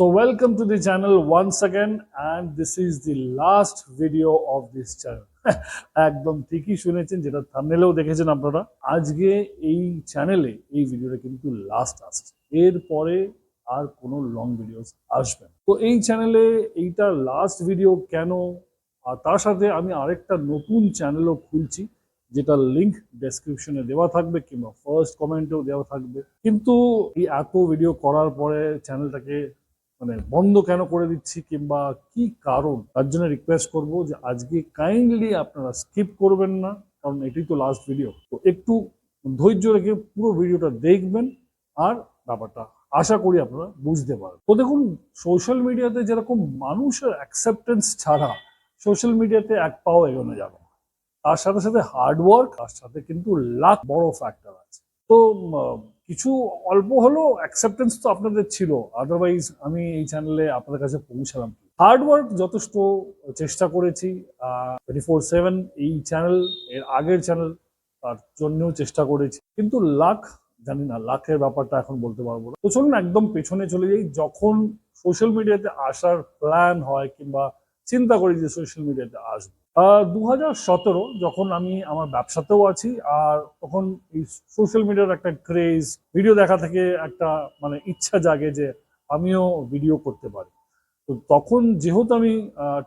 So, welcome to the channel once again, and this is the last video of this channel. একদম ঠিকই শুনেছেন, যেটা থামনেলেও দেখেছেন আপনারা আজকে এই চ্যানেলে এই ভিডিওটা কিন্তু লাস্ট আসছে এরপরে আর কোনো লং ভিডিওস আসবে। তো এই চ্যানেলে এইটা লাস্ট ভিডিও কেন আর তার সাথে আমি আরেকটা নতুন চ্যানেলও খুলছি, যেটা লিংক ডেসক্রিপশনে দেওয়া থাকবে, কিংবা ফার্স্ট কমেন্টেও দেওয়া থাকবে কিন্তু এই এত ভিডিও করার পরে চ্যানেলটাকে মানে বন্ধ কেন করে দিচ্ছি কিংবা কি কারণ? তার জন্য রিকোয়েস্ট করব যে আজকে কাইন্ডলি আপনারা স্কিপ করবেন না, কারণ এটাই তো লাস্ট ভিডিও তো একটু ধৈর্য রেখে পুরো ভিডিওটা দেখবেন আর ব্যাপারটা আশা করি আপনারা বুঝতে পারবেন। তো দেখুন সোশ্যাল মিডিয়াতে যেরকম মানুষের অ্যাকসেপ্টেন্স ছাড়া সোশ্যাল মিডিয়াতে এক পাও এগোনো যাবে তার সাথে সাথে হার্ডওয়ার্ক তার সাথে কিন্তু লাখ বড় ফ্যাক্টর আছে। তো কিছু অল্প হলেও অ্যাকসেপ্টেন্স তো আপনাদের ছিল। আদারওয়াইজ আমি এই চ্যানেলে আপনাদের কাছে পৌঁছালাম। হার্ড ওয়ার্ক যথেষ্ট চেষ্টা করেছি। টোয়েন্টি ফোর সেভেন এই চ্যানেল এর আগের চ্যানেল তার জন্যও চেষ্টা করেছি। কিন্তু লাখ জানি না লাখের ব্যাপারটা এখন বলতে পারব না। তো চলুন একদম পেছনে চলে যাই। যখন সোশ্যাল মিডিয়াতে আসার প্ল্যান হয় কিংবা চিন্তা করি যে সোশ্যাল মিডিয়াতে আসব দু সতেরো যখন আমি আমার ব্যবসাতেও আছি, আর তখন এই সোশ্যাল মিডিয়ার একটা ক্রেজ ভিডিও দেখা থেকে একটা মানে ইচ্ছা জাগে যে আমিও ভিডিও করতে পারি। তো তখন যেহেতু আমি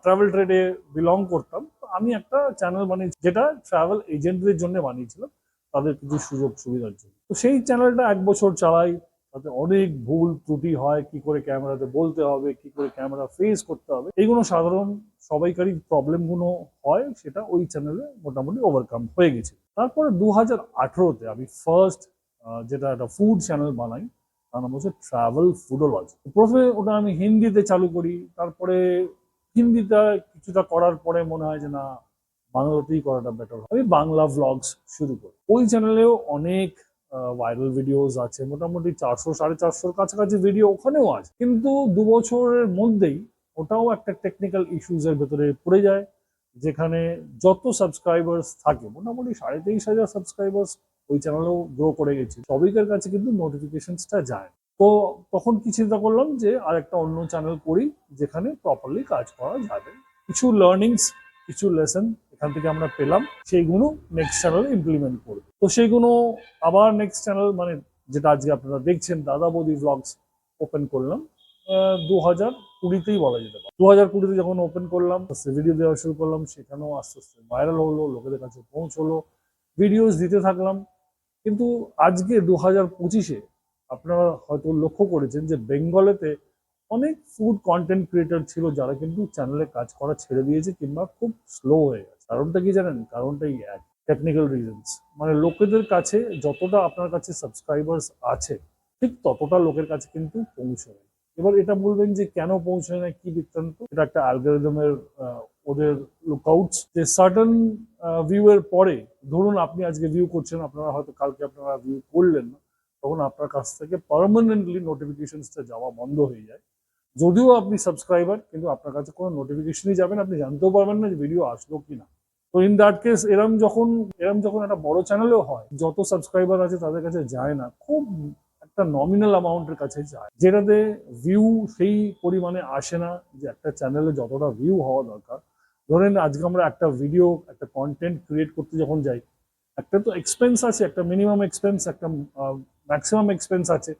ট্রাভেল ট্রেডে বিলং করতাম আমি একটা চ্যানেল বানিয়েছি যেটা ট্রাভেল এজেন্টদের জন্য বানিয়েছিলাম, তাদের কিছু সুযোগ সুবিধার জন্য। তো সেই চ্যানেলটা এক বছর চালাই তাতে অনেক ভুল ত্রুটি হয়, কি করে ক্যামেরাতে বলতে হবে, কি করে ক্যামেরা ফেস করতে হবে, এইগুলো সাধারণ সবাইকারই প্রবলেমগুলো হয়, সেটা ওই চ্যানেলে মোটামুটি ওভারকাম হয়ে গেছে। তারপরে দু হাজার আঠেরোতে আমি ফার্স্ট যেটা একটা ফুড চ্যানেল বানাই, তার নাম হচ্ছে ট্রাভেল ফুডোলজি প্রথমে ওটা আমি হিন্দিতে চালু করি, তারপরে হিন্দিটা কিছুটা করার পরে মনে হয় যে না, বাংলাতেই করাটা বেটার আমি বাংলা ভ্লগস শুরু করি। ওই চ্যানেলেও অনেক ভাইরাল ভিডিওস আছে, মোটামুটি চারশো, সাড়ে চারশোর কাছাকাছি ভিডিও ওখানেও আছে। কিন্তু দু বছরের মধ্যেই ওটাও একটা টেকনিক্যাল ইস্যুজের ভেতরে পড়ে যায়, যেখানে যত সাবস্ক্রাইবার্স থাকে, মোটামুটি সাড়ে তেইশ হাজার সাবস্ক্রাইবার্স ওই চ্যানেলেও গ্রো করে গেছে। সবাইকার কাছে কিন্তু নোটিফিকেশনসটা যায়। তো তখন কি চিন্তা করলাম যে আর একটা অন্য চ্যানেল করি, যেখানে প্রপারলি কাজ করা যাবে। কিছু লার্নিংস কিছু লেসন এখান থেকে আমরা পেলাম। সেইগুলো নেক্সট চ্যানেলে ইমপ্লিমেন্ট করব। তো সেইগুলো আবার নেক্সট চ্যানেল মানে যেটা আজকে আপনারা দেখছেন, দাদা বৌদি ভ্লগস ওপেন করলাম দু হাজার কুড়িতেই বলা যেতে পারে। দু হাজার কুড়িতে যখন ওপেন করলাম, আস্তে ভিডিও দেওয়া শুরু করলাম, সেখানেও আস্তে আস্তে ভাইরাল হলো, লোকেদের কাছে পৌঁছলো ভিডিওস দিতে থাকলাম। কিন্তু আজকে দু হাজার পঁচিশে আপনারা হয়তো লক্ষ্য করেছেন যে বেঙ্গলেতে অনেক ফুড কন্টেন্ট ক্রিয়েটর ছিল যারা কিন্তু চ্যানেলে কাজ করা ছেড়ে দিয়েছে কিংবা খুব স্লো হয়ে গেছে। কারণটা কি জানেন? কারণটাই এক টেকনিক্যাল রিজনস মানে লোকেদের কাছে যতটা আপনার কাছে সাবস্ক্রাইবার্স আছে, ঠিক ততটা লোকের কাছে কিন্তু পৌঁছয়। এবার এটা বলবেন যে কেন পৌঁছয় না, কি বৃত্তান্ত? এটা একটা অ্যালগোরিদমের ওদের লুকআউটস যে সার্টেন ভিউ এর পরে, ধরুন আপনি আজকে ভিউ করছেন, আপনারা হয়তো কালকে আপনারা ভিউ করলেন না, তখন আপনার কাছ থেকে পার্মানেন্টলি নোটিফিকেশনসটা যাওয়া বন্ধ হয়ে যায়। যদিও আপনি সাবস্ক্রাইবার কিন্তু আপনার কাছে কোনো নোটিফিকেশনই যাবে না, আপনি জানতেও পারবেন না যে ভিডিও আসলো কি না তো ইন দ্যাট কেস এরম যখন এরম যখন একটা বড় চ্যানেলেও হয়, যত সাবস্ক্রাইবার আছে তাদের কাছে যায় না, খুব একটা নমিনাল অ্যামাউন্টের কাছে যায়। যেটাতে ভিউ সেই পরিমাণে আসে না যে একটা চ্যানেলে যতটা ভিউ হওয়া দরকার। ধরেন আজকে আমরা একটা ভিডিও একটা কন্টেন্ট ক্রিয়েট করতে যখন যাই, একটা তো এক্সপেন্স আছে, একটা মিনিমাম এক্সপেন্স একটা ম্যাক্সিমাম এক্সপেন্স আছে।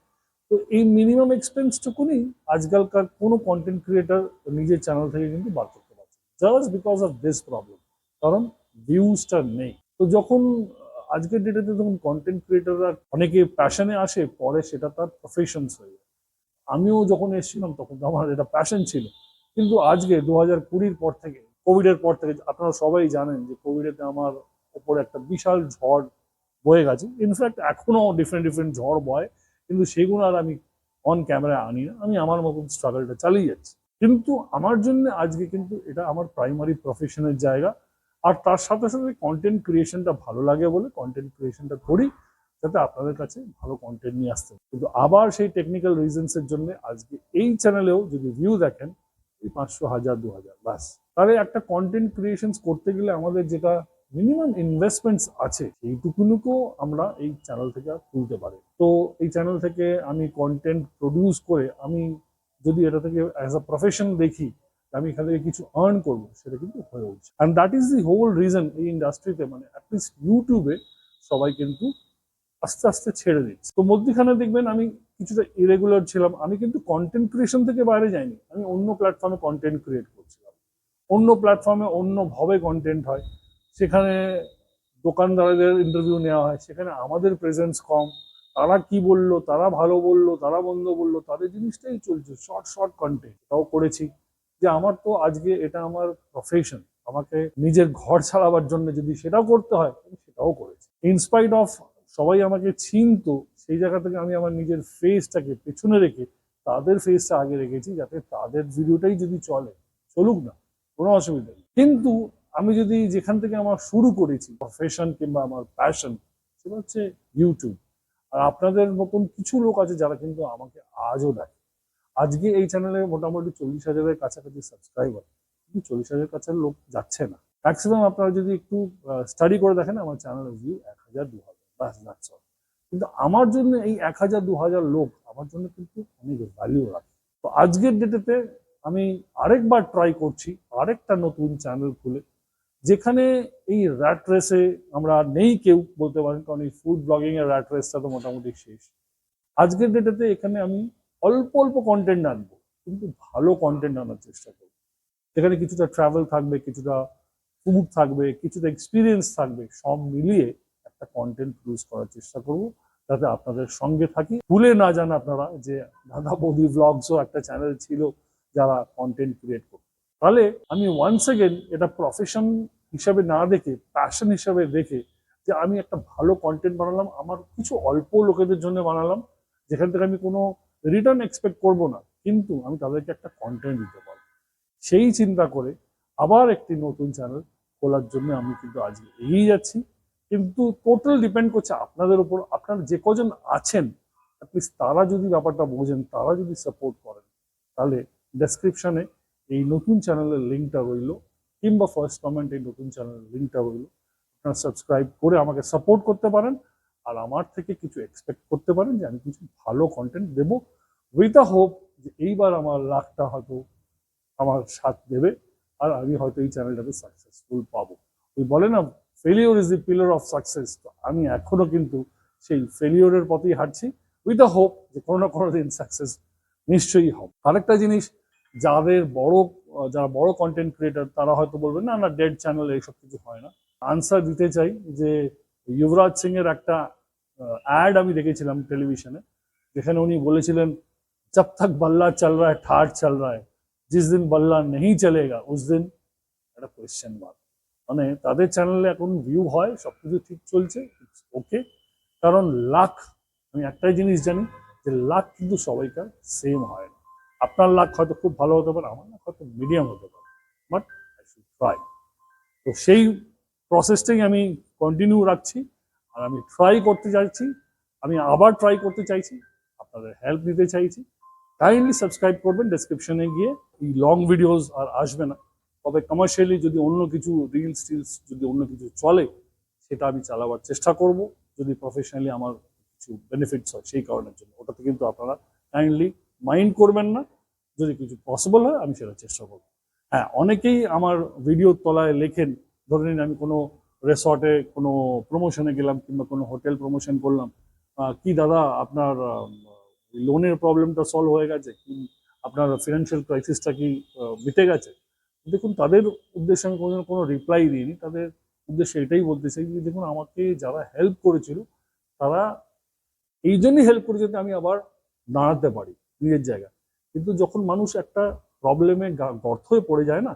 তো এই মিনিমাম এক্সপেন্সটুকুনি আজকালকার কোনো কন্টেন্ট ক্রিয়েটার নিজের চ্যানেল থেকে কিন্তু বার করতে পারছে just because of this problem কারণ ভিউজটা নেই। তো যখন আজকের ডেটাতে যখন কন্টেন্ট ক্রিয়েটাররা অনেকে প্যাশনে আসে, পরে সেটা তার প্রফেশনস হয়ে যায়। আমিও যখন এসেছিলাম তখন আমার এটা প্যাশন ছিল। কিন্তু আজকে দু হাজার কুড়ির পর থেকে কোভিডের পর থেকে, আপনারা সবাই জানেন যে কোভিডেতে আমার ওপরে একটা বিশাল ঝড় বয়ে গেছে। ইনফ্যাক্ট এখনও ডিফারেন্ট ডিফারেন্ট ঝড় বয়। কিন্তু সেগুলো আর আমি অন ক্যামেরায় আনি না। আমি আমার মতন স্ট্রাগলটা চালিয়ে যাচ্ছি। কিন্তু আমার জন্য আজকে কিন্তু এটা আমার প্রাইমারি প্রফেশনের জায়গা। আর তার সাথে সাথে কন্টেন্ট ক্রিয়েশনটা ভালো লাগে বলে কন্টেন্ট ক্রিয়েশনটা করি, যাতে আপনাদের কাছে ভালো কন্টেন্ট নিয়ে আসতে কিন্তু আবার সেই টেকনিক্যাল রিজনসের জন্য আজকে এই চ্যানেলেও যদি ভিউ দেখেন, এই পাঁচশো হাজার, দু হাজার, ব্যাস। তাহলে একটা কন্টেন্ট ক্রিয়েশন করতে গেলে আমাদের যেটা মিনিমাম ইনভেস্টমেন্টস আছে সেইটুকুনুকেও আমরা এই চ্যানেল থেকে তুলতে পারি। তো এই চ্যানেল থেকে আমি কন্টেন্ট প্রডিউস করে আমি যদি এটা থেকে অ্যাজ আ প্রফেশন দেখি আমি এখান থেকে কিছু আর্ন করব, সেটা কিন্তু হয়ে উঠছে। And that is the whole reason এই ইন্ডাস্ট্রিতে মানে অ্যাটলিস্ট ইউটিউবে সবাই কিন্তু আস্তে আস্তে ছেড়ে দিচ্ছে। তো মধ্যখানে দেখবেন আমি কিছুটা ইরেগুলার ছিলাম, আমি কিন্তু কন্টেন্ট ক্রিয়েশন থেকে বাইরে যাইনি, আমি অন্য প্ল্যাটফর্মে কন্টেন্ট ক্রিয়েট করছিলাম। অন্য প্ল্যাটফর্মে অন্যভাবে কন্টেন্ট হয় সেখানে দোকানদারদের ইন্টারভিউ নেওয়া হয়, সেখানে আমাদের প্রেজেন্স কম। তারা কি বলল, তারা ভালো বলল, তারা বন্ধ বলল, তাদের জিনিসটাই চলছে শর্ট শর্ট কন্টেন্ট তাও করেছি। যে আমার তো আজকে এটা আমার প্রফেশন আমাকে নিজের ঘর ছাড়াবার জন্য যদি সেটাও করতে হয়, আমি সেটাও করেছি। ইনস্পাইট অফ সবাই আমাকে চিনতো, সেই জায়গা থেকে আমি আমার নিজের ফেসটাকে পেছনে রেখে তাদের ফেসটা আগে রেখেছি, যাতে তাদের ভিডিওটাই যদি চলে, চলুক না, কোনো অসুবিধা নেই। কিন্তু আমি যদি যেখান থেকে আমার শুরু করেছি প্রফেশন কিংবা আমার প্যাশন সেটা হচ্ছে ইউটিউব আর আপনাদের মতন কিছু লোক আছে যারা কিন্তু আমাকে আজও দেখে। আজকে এই চ্যানেলে মোটামুটি চল্লিশ হাজারের কাছাকাছি সাবস্ক্রাইবার কিন্তু চল্লিশ হাজারের কাছে লোক যাচ্ছে না। ম্যাক্সিমাম আপনারা যদি একটু স্টাডি করে দেখেন, আমার চ্যানেলের ভিউ এক হাজার দু হাজার। কিন্তু আমার জন্য এই এক হাজার দু হাজার লোক আমার জন্য কিন্তু অনেক ভ্যালিউ রাখে। তো আজকের ডেটেতে আমি আরেকবার ট্রাই করছি, আরেকটা নতুন চ্যানেল খুলে। যেখানে এই র্যাট রেসে আমরা নেই কেউ বলতে পারেন, কারণ এই ফুড ব্লগিং এর র্যাট রেসটা তো মোটামুটি শেষ। আজকের ডেটেতে এখানে আমি অল্প অল্প কন্টেন্ট আনব, কিন্তু ভালো কন্টেন্ট আনার চেষ্টা করব। এখানে কিছুটা ট্রাভেল থাকবে, কিছুটা ফুড থাকবে, কিছুটা এক্সপিরিয়েন্স থাকবে, সব মিলিয়ে একটা কন্টেন্ট প্রডিউস করার চেষ্টা করব, যাতে আপনাদের সঙ্গে থাকি। ভুলে না যান আপনারা যে দাদা বৌদি ব্লগসও একটা চ্যানেল ছিল যারা কন্টেন্ট ক্রিয়েট করত। তাহলে আমি ওয়ান্স এগেন এটা প্রফেশন হিসাবে না দেখে প্যাশন হিসাবে দেখে যে আমি একটা ভালো কন্টেন্ট বানালাম, আমার কিছু অল্প লোকেদের জন্য বানালাম, যেখান থেকে আমি কোনো রিটার্ন এক্সপেক্ট করব না। কিন্তু আমি তাদেরকে একটা কন্টেন্ট দিতে পারব। সেই চিন্তা করে আবার একটি নতুন চ্যানেল খোলার জন্য আমি কিন্তু আজকে এগিয়ে যাচ্ছি। কিন্তু টোটাল ডিপেন্ড করছে আপনাদের উপর। আপনারা যে কজন আছেন অ্যাটলিস্ট তারা যদি ব্যাপারটা বোঝেন, তারা যদি সাপোর্ট করেন, তাহলে ডেসক্রিপশনে এই নতুন চ্যানেলের লিঙ্কটা রইল, কিংবা ফার্স্ট কমেন্ট এই নতুন চ্যানেলের লিঙ্কটা রইল। আপনারা সাবস্ক্রাইব করে আমাকে সাপোর্ট করতে পারেন, আর আমার থেকে কিছু এক্সপেক্ট করতে পারেন যে আমি কিছু ভালো কন্টেন্ট দেব উইথ আ হোপ যে এইবার আমার লাখটা হয়তো আমার সাথ দেবে, আর আমি হয়তো এই চ্যানেলটাকে সাকসেসফুল পাবো। ওই বলে না failure is the pillar of success তো আমি এখনও কিন্তু সেই ফেলিওরের পথেই হাঁটছি। উইথ আ হোপ যে কোনো না কোনো দিন সাকসেস নিশ্চয়ই হবে। আরেকটা জিনিস যাদের বড়, যারা বড় কন্টেন্ট ক্রিয়েটার তারা হয়তো বলবেন না না ডেড চ্যানেল এইসব কিছু হয় না। আনসার দিতে চাই যে যুবরাজ সিং এর একটা অ্যাড আমি দেখেছিলাম টেলিভিশনে যেখানে উনি বলেছিলেন জব থাক বল্লা চল রা ঠাট চল রা জিস দিন বল্লা নেই চলেগা উস দিন একটা কোয়েশ্চেন মার্ক মানে তাদের চ্যানেলে এখন ভিউ হয় সব কিছু ঠিক চলছে ওকে কারণ লাখ আমি একটাই জিনিস জানি যে লাখ কিন্তু সবাইকার সেম হয় আপনার লাখ হয়তো খুব ভালো হতে পারে, আমার লাখ হয়তো মিডিয়াম হতে পারে বাট আই শুড ট্রাই তো সেই প্রসেসটাই আমি কন্টিনিউ রাখছি, আর আমি ট্রাই করতে চাইছি, আমি আবার ট্রাই করতে চাইছি, আপনাদের হেল্প নিতে চাইছি। কাইন্ডলি সাবস্ক্রাইব করবেন ডেসক্রিপশনে গিয়ে এই লং ভিডিওস আর আসবে না। তবে কমার্শিয়ালি যদি অন্য কিছু রিলস টিলস যদি অন্য কিছু চলে, সেটা আমি চালাবার চেষ্টা করব। যদি প্রফেশনালি আমার কিছু বেনিফিটস হয়, সেই কারণের জন্য। ওটাতে কিন্তু আপনারা কাইন্ডলি মাইন্ড করবেন না। যদি কিছু পসিবল হয়, আমি সেটা চেষ্টা করব। হ্যাঁ অনেকেই আমার ভিডিওর তলায় লেখেন, ধরে নিন আমি কোনো রেসর্টে কোনো প্রমোশনে গেলাম কিংবা কোনো হোটেল প্রমোশন করলাম কি দাদা আপনার লোনের প্রবলেমটা সলভ হয়ে গেছে কি, আপনার ফিনান্সিয়াল ক্রাইসিসটা কি মিটে গেছে? দেখুন, তাদের উদ্দেশ্যে আমি কোনো কোনো রিপ্লাই দিইনি। তাদের উদ্দেশ্যে এটাই বলতে চাই যে, দেখুন, আমাকে যারা হেল্প করেছিল, তারা এই জন্যই হেল্প করেছে আমি আবার দাঁড়াতে পারি। নিজের জায়গা। কিন্তু যখন মানুষ একটা প্রবলেমে গর্ত হয়ে পড়ে যায় না,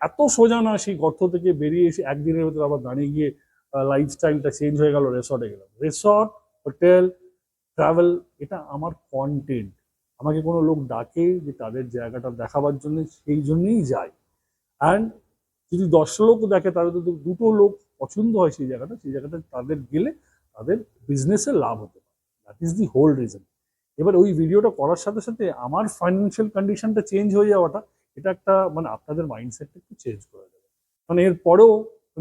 এত সোজা না সেই গর্ত থেকে বেরিয়ে এসে একদিনের ভেতরে আবার দাঁড়িয়ে গিয়ে লাইফস্টাইলটা চেঞ্জ হয়ে গেল রেসর্টে গেলাম। রেসর্ট হোটেল ট্রাভেল এটা আমার কন্টেন্ট আমাকে কোনো লোক ডাকে যে তাদের জায়গাটা দেখাবার জন্য, সেই জন্যেই যায়। অ্যান্ড যদি দশ লোক দেখে তাদের যদি দুটো লোক পছন্দ হয় সেই জায়গাটা। সেই জায়গাটা তাদের গেলে তাদের বিজনেসে লাভ হতে পারে। That is the whole reason এবার ওই ভিডিওটা করার সাথে সাথে আমার ফাইন্যান্সিয়াল কন্ডিশনটা চেঞ্জ হয়ে যাওয়াটা, এটা একটা মানে আপনাদের মাইন্ডসেটটা একটু চেঞ্জ করে দেবে মানে এরপরেও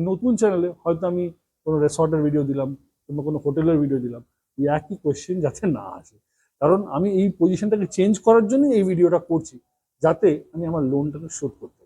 নতুন চ্যানেলে হয়তো আমি কোনো রেসর্টের ভিডিও দিলাম কিংবা কোনো হোটেলের ভিডিও দিলাম, এই একই কোয়েশ্চেন যাতে না আসে কারণ আমি এই পজিশনটাকে চেঞ্জ করার জন্য এই ভিডিওটা করছি, যাতে আমি আমার লোনটাকে শোধ করতে।